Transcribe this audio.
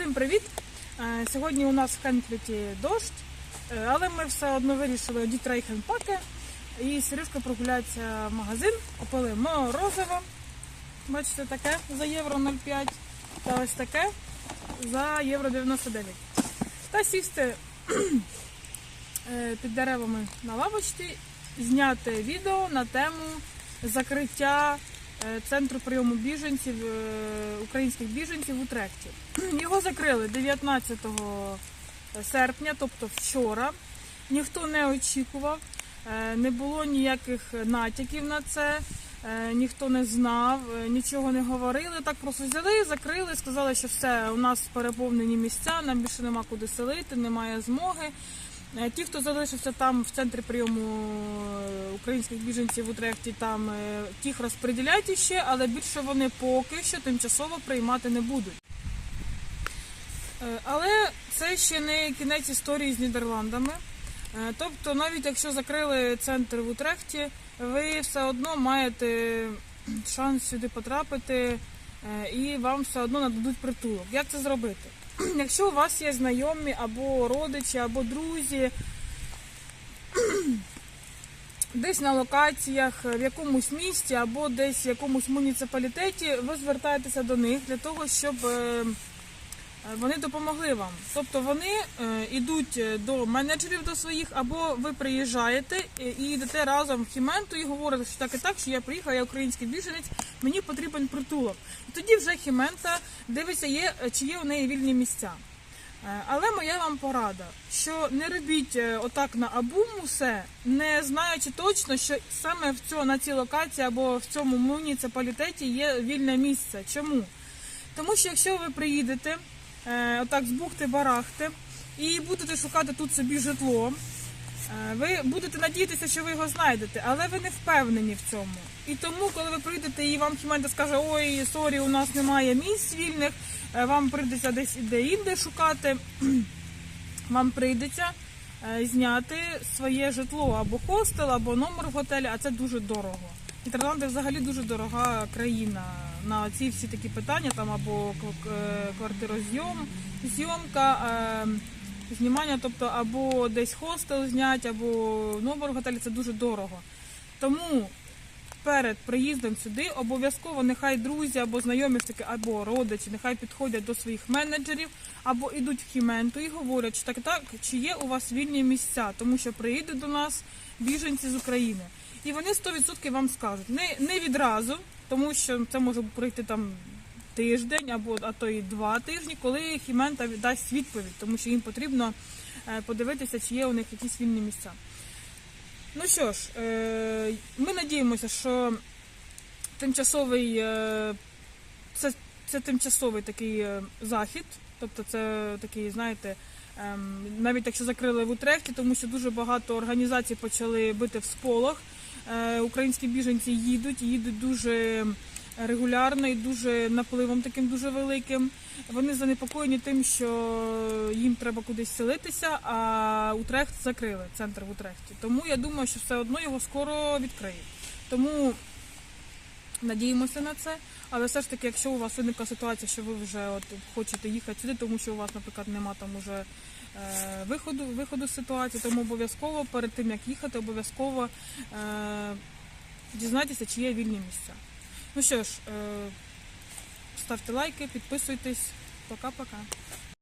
Всім привіт! Е, Сьогодні у нас в Кенкліті дощ, е, але ми все одно вирішили одіти рейхенпаки і Сережка прогуляється в магазин, купили морозиво. Бачите, таке за євро 0,5 та ось таке за євро 99. Та сісти е, під деревами на лавочці, зняти відео на тему закриття центру прийому біженців, е, українських біженців в Утрехті. Його закрили 19 серпня, тобто вчора. Ніхто не очікував, е, не було ніяких натяків на це, е, ніхто не знав, е, нічого не говорили. Так просто взяли, закрили, сказали, що все, у нас переповнені місця, нам більше нема куди селити, немає змоги. Е, Ті, хто залишився там в центрі прийому е, українських біженців в Утрехті, там е, тих розподіляють іще, але більше вони поки що тимчасово приймати не будуть. Але це ще не кінець історії з Нідерландами. Тобто, навіть якщо закрили центр в Утрехті, ви все одно маєте шанс сюди потрапити і вам все одно нададуть притулок. Як це зробити? Якщо у вас є знайомі або родичі, або друзі, десь на локаціях, в якомусь місті або десь в якомусь муніципалітеті, ви звертаєтеся до них для того, щоб е, вони допомогли вам. Тобто вони е, йдуть до менеджерів до своїх, або ви приїжджаєте е, і йдете разом в Хіменту і говорите, що так і так, що я приїхав, я український біженець, мені потрібен притулок. Тоді вже Хімента дивиться, є, чи є у неї вільні місця. Е, Але моя вам порада, що не робіть е, отак на абум усе, не знаючи точно, що саме в цьому, на цій локації або в цьому муніципалітеті є вільне місце. Чому? Тому що якщо ви приїдете е, отак з бухти барахти і будете шукати тут собі житло, е, ви будете надіятися, що ви його знайдете, але ви не впевнені в цьому. І тому, коли ви прийдете і вам Хімента скаже, ой, сорі, у нас немає місць вільних, е, вам прийдеться десь де інде шукати, вам прийдеться е, зняти своє житло або хостел, або номер в готелі, а це дуже дорого. Нідерланди взагалі дуже дорога країна на ці всі такі питання, там або е, квартирозйом, зйомка, е, знімання, тобто або десь хостел зняти, або в готелі це дуже дорого. Тому перед приїздом сюди обов'язково нехай друзі або знайомі або родичі, нехай підходять до своїх менеджерів, або йдуть в хіменту і говорять, що так так, чи є у вас вільні місця, тому що приїдуть до нас біженці з України. І вони 100% вам скажуть. Не, не відразу, тому що це може пройти там тиждень або а то і два тижні, коли хімента дасть відповідь, тому що їм потрібно е, подивитися, чи є у них якісь вільні місця. Ну що ж, е, ми надіємося, що тимчасовий е, це, це тимчасовий такий захід, тобто це такий, знаєте, ем, навіть якщо закрили в Утрехті, тому що дуже багато організацій почали бити в сполох. Е, Українські біженці їдуть, їдуть дуже регулярно і дуже напливом таким дуже великим. Вони занепокоєні тим, що їм треба кудись селитися, а Утрехт закрили, центр в Утрехті. Тому я думаю, що все одно його скоро відкриють. Тому надіємося на це. Але все ж таки, якщо у вас виникла ситуація, що ви вже от хочете їхати сюди, тому що у вас, наприклад, нема там уже е, виходу, виходу з ситуації, тому обов'язково перед тим як їхати, обов'язково е, дізнайтеся, чи є вільні місця. Ну що ж, е, ставте лайки, підписуйтесь. Пока-пока.